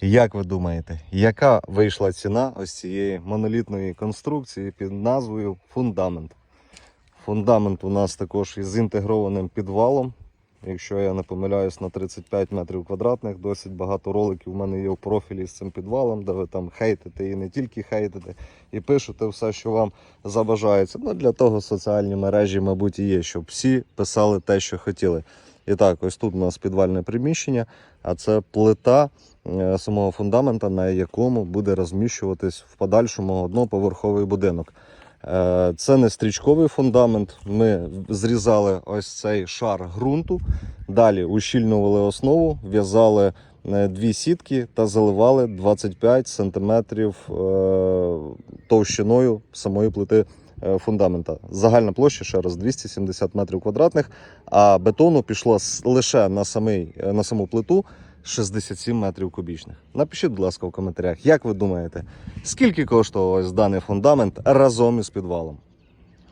Як ви думаєте, яка вийшла ціна ось цієї монолітної конструкції під назвою фундамент? Фундамент у нас також із інтегрованим підвалом. Якщо я не помиляюсь, на 35 метрів квадратних, досить багато роликів у мене є в профілі з цим підвалом, де ви там хейтите і не тільки хейтите, і пишете все, що вам забажається. Ну, для того соціальні мережі, мабуть, і є, щоб всі писали те, що хотіли. І так, ось тут у нас підвальне приміщення, а це плита е, самого фундамента, на якому буде розміщуватись в подальшому одноповерховий будинок. Е, Це не стрічковий фундамент. Ми зрізали ось цей шар ґрунту, далі ущільнювали основу, в'язали е, дві сітки та заливали 25 сантиметрів е, товщиною самої плити фундамента. Загальна площа ще раз 270 метрів квадратних, а бетону пішло лише на, самий, на саму плиту 67 метрів кубічних. Напишіть, будь ласка, в коментарях, як ви думаєте, скільки коштував ось даний фундамент разом із підвалом?